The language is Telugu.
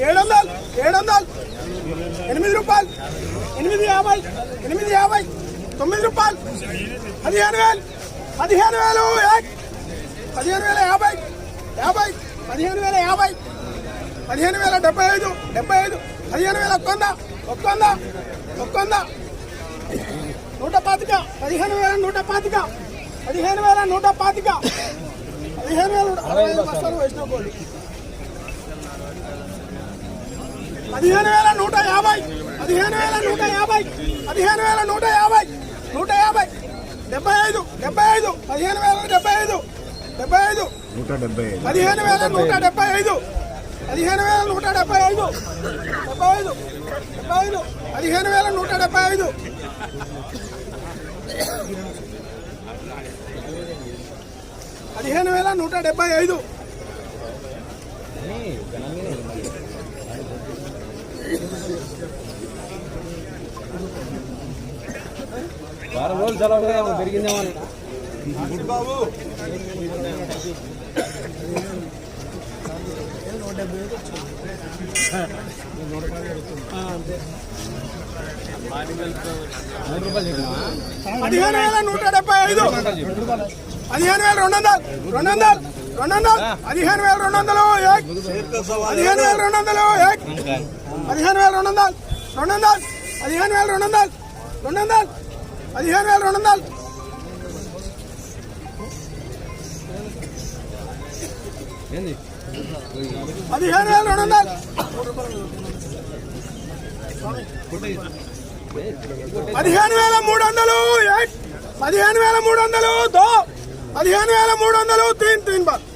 ఏడు వందలు ఏడు వందలు ఎనిమిది రూపాయలు ఎనిమిది యాభై ఎనిమిది యాభై తొమ్మిది రూపాయలు. పదిహేను వేలు పదిహేను వేలు పదిహేను వేల యాభై యాభై పదిహేను వేల యాభై పదిహేను వేల డెబ్బై ఐదు డెబ్బై ఐదు పదిహేను వేల ఒక్కొంద ఒక్కొంద ఒక్కొంద. నూట పాతిక పదిహేను వేల నూట పాతిక పదిహేను వేల నూట పాతిక పదిహేను వేల అరవై ఐదు బస్తాలు వైష్ణవ కోళ్ళు పదిహేను వేల నూట యాభై పదిహేను వేల నూట యాభై పదిహేను వేల నూట యాభై నూట యాభై డెబ్బై ఐదు డెబ్బై ఐదు పదిహేను వేల డెబ్బై ఐదు డెబ్బై ఐదు నూట డెబ్బై పదిహేను వేల నూట డెబ్బై ఐదు పదిహేను వేల నూట డెబ్బై ఐదు డెబ్బై ఐదు డెబ్బై ఐదు పదిహేను వేల నూట డెబ్బై ఐదు. పదిహేను వేల నూట డెబ్బై ఐదు. వారం రోజులు సెలవు పెరిగిందేమో అని. మూడు రూపాయలు చెప్పినా పదిహేను వేల నూట డెబ్బై ఐదు. పదిహేను వేల రెండు వందలు రెండు వందలు రెండు వందలు పదిహేను వేల రెండు వందలు. పదిహేను వేల రెండు వందలు. పదిహేను వేల రెండు వందలు రెండు వందలు పదిహేను వేల రెండు వందలు రెండు వందలు పదిహేను వేల రెండు వందలు పదిహేను వేల రెండు వందలు పదిహేను వేల మూడు వందలు. పదిహేను వేల మూడు వందలు దో. పదిహేను వేల మూడు వందలు తీన్ తీన్ బాత్